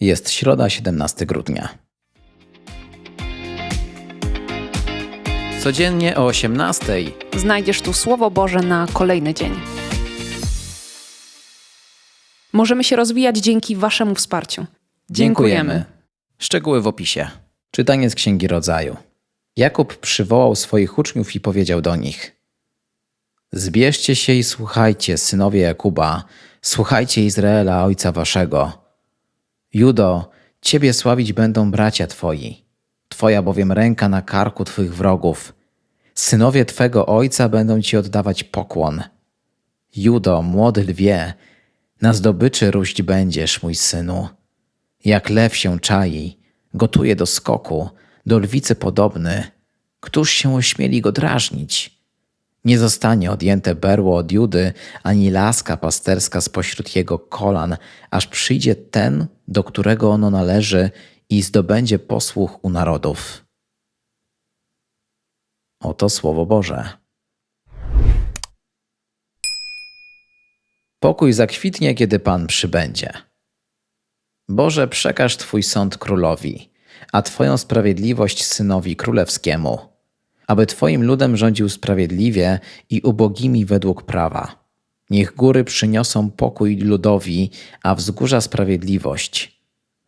Jest środa, 17 grudnia. Codziennie o 18 Znajdziesz tu Słowo Boże na kolejny dzień. Możemy się rozwijać dzięki Waszemu wsparciu. dziękujemy. Szczegóły w opisie. Czytanie z Księgi Rodzaju. Jakub przywołał swoich uczniów i powiedział do nich: Zbierzcie się i słuchajcie, synowie Jakuba, słuchajcie Izraela, ojca waszego. Judo, ciebie sławić będą bracia twoi, twoja bowiem ręka na karku twych wrogów. Synowie twego ojca będą ci oddawać pokłon. Judo, młody lwie, na zdobyczy róść będziesz, mój synu. Jak lew się czai, gotuje do skoku, do lwicy podobny. Któż się ośmieli go drażnić? Nie zostanie odjęte berło od Judy, ani laska pasterska spośród jego kolan, aż przyjdzie ten, do którego ono należy i zdobędzie posłuch u narodów. Oto Słowo Boże. Pokój zakwitnie, kiedy Pan przybędzie. Boże, przekaż Twój sąd królowi, a Twoją sprawiedliwość synowi królewskiemu, aby Twoim ludem rządził sprawiedliwie i ubogimi według prawa. Niech góry przyniosą pokój ludowi, a wzgórza sprawiedliwość.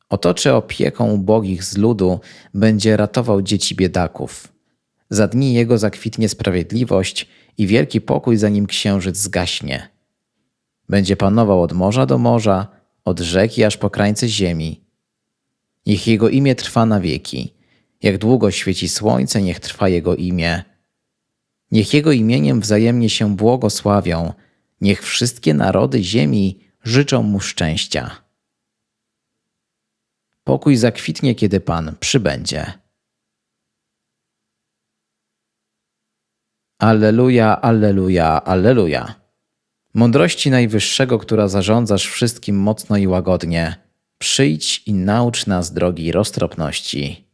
Otoczy opieką ubogich z ludu, będzie ratował dzieci biedaków. Za dni jego zakwitnie sprawiedliwość i wielki pokój, zanim księżyc zgaśnie. Będzie panował od morza do morza, od rzeki aż po krańce ziemi. Niech jego imię trwa na wieki. Jak długo świeci słońce, niech trwa jego imię. Niech jego imieniem wzajemnie się błogosławią. Niech wszystkie narody ziemi życzą mu szczęścia. Pokój zakwitnie, kiedy Pan przybędzie. Alleluja, alleluja, alleluja. Mądrości Najwyższego, która zarządzasz wszystkim mocno i łagodnie, przyjdź i naucz nas drogi roztropności.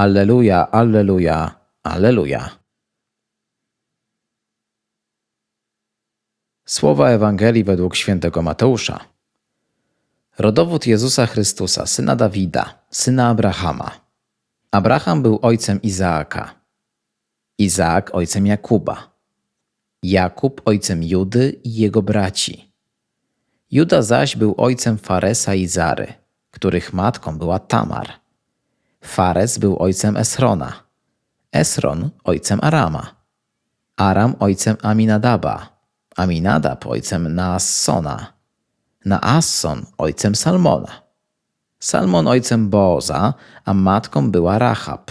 Alleluja, alleluja, alleluja. Słowa Ewangelii według świętego Mateusza. Rodowód Jezusa Chrystusa, syna Dawida, syna Abrahama. Abraham był ojcem Izaaka, Izaak ojcem Jakuba, Jakub ojcem Judy i jego braci. Juda zaś był ojcem Faresa i Zary, których matką była Tamar. Fares był ojcem Esrona, Esron ojcem Arama, Aram ojcem Aminadaba, Aminadab ojcem Naassona, Naasson ojcem Salmona, Salmon ojcem Booza, a matką była Rahab.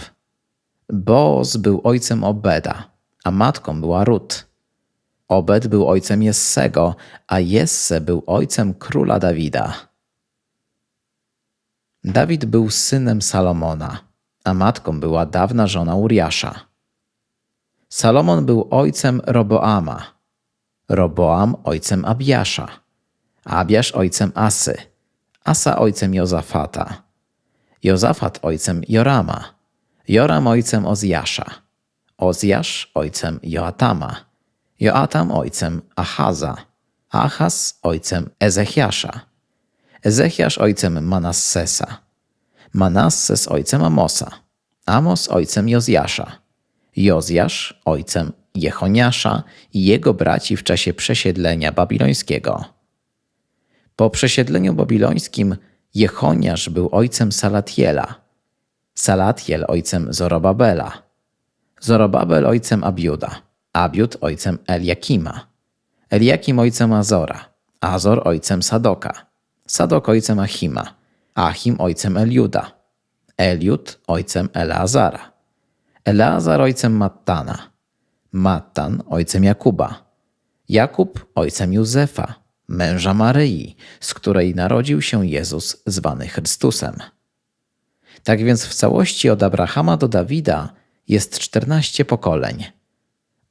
Booz był ojcem Obeda, a matką była Rut. Obed był ojcem Jessego, a Jesse był ojcem króla Dawida. Dawid był synem Salomona, a matką była dawna żona Uriasza. Salomon był ojcem Roboama, Roboam ojcem Abiasza, Abiasz ojcem Asy, Asa ojcem Jozafata, Jozafat ojcem Jorama, Joram ojcem Ozjasza, Ozjasz ojcem Joatama, Joatam ojcem Achaza, Achaz ojcem Ezechiasza, Ezechiasz ojcem Manassesa, Manasses ojcem Amosa, Amos ojcem Jozjasza, Jozjasz ojcem Jechoniasza i jego braci w czasie przesiedlenia babilońskiego. Po przesiedleniu babilońskim Jechoniasz był ojcem Salatiela, Salatiel ojcem Zorobabela, Zorobabel ojcem Abiuda, Abiud ojcem Eliakima, Eliakim ojcem Azora, Azor ojcem Sadoka, Sadok ojcem Achima, Achim ojcem Eliuda, Eliud ojcem Eleazara, Eleazar ojcem Mattana, Mattan ojcem Jakuba, Jakub ojcem Józefa, męża Maryi, z której narodził się Jezus zwany Chrystusem. Tak więc w całości od Abrahama do Dawida jest czternaście pokoleń.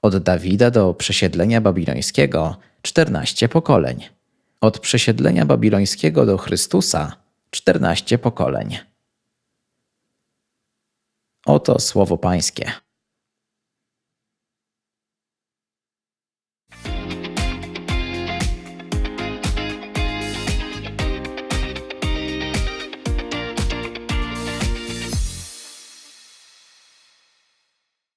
Od Dawida do przesiedlenia babilońskiego czternaście pokoleń. Od przesiedlenia babilońskiego do Chrystusa czternaście pokoleń. Oto słowo Pańskie.